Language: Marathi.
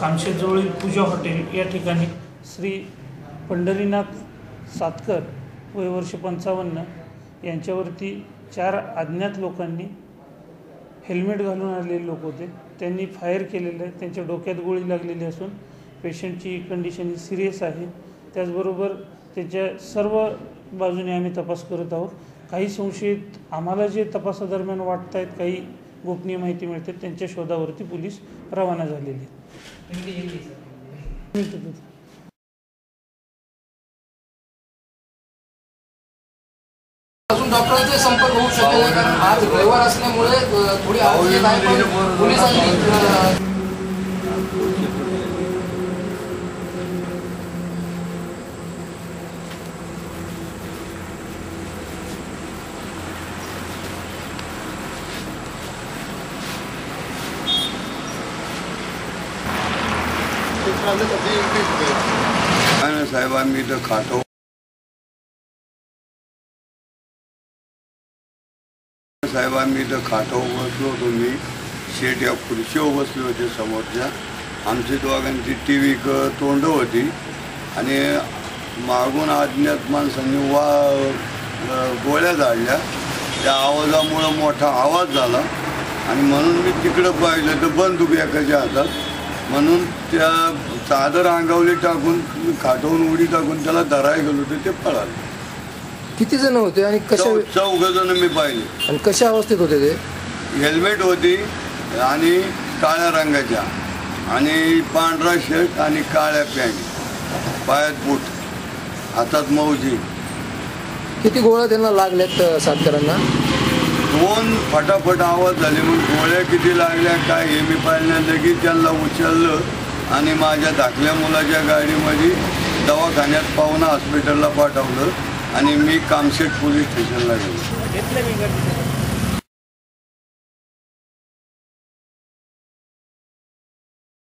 कामशेतजवळील पूजा हॉटेल या ठिकाणी श्री पंढरीनाथ सातकर वय वर्ष पंचावन्न यांच्यावरती चार अज्ञात लोकांनी हेल्मेट घालून आलेले लोक होते. त्यांनी फायर केलेलं आहे. त्यांच्या डोक्यात गोळी लागलेली असून पेशंटची कंडिशन सिरियस आहे. त्याचबरोबर त्याच्या सर्व बाजूने आम्ही तपास करत आहोत. काही संशयित आम्हाला जे तपासादरम्यान वाटत आहेत काही गोपनीय माहिती मिळते त्यांच्या शोधावरती पोलीस रवाना झालेले आहेत. अजून डॉक्टरांचे संपर्क होऊ शकले नाही कारण आज रविवार असल्यामुळे थोडी आवश्यक आहे पण पोलिसांनी अ, काय साहेब आम्ही इथं खातो साहेब आम्ही इथं खातो बसलो होतो मी शेट या खुर्शीवर बसले होते समोरच्या आमची दोघांची टी व्ही तोंड होती आणि मागून अज्ञात माणसांनी वा गोळ्या झाडल्या त्या आवाजामुळं मोठा आवाज झाला आणि म्हणून मी तिकडं पाहिलं तर बंदूक एकाच्या हातात म्हणून त्या चादर अंगावली टाकून खाटवून उडी टाकून त्याला धराय गेलो तर ते पळाले. किती जण होते आणि कशा चौघ जण मी पाहिले. आणि कशा अवस्थेत होते ते? हेल्मेट होती आणि काळ्या रंगाच्या आणि पांढरा शर्ट आणि काळ्या पॅन्ट पायात बूट हातात मौजी. किती गोळ्या त्यांना लागल्यात सातकरांना दोन फटाफट आवाज झाले. मग गोळ्या किती लागल्या काय हे मी पाहिल्या लगेच त्यांना उचललं आणि माझ्या धाकल्या मुलाच्या गाडीमध्ये दवाखान्यात पाहुणा हॉस्पिटलला पाठवलं आणि मी कामशेट पोलीस स्टेशनला गेलो.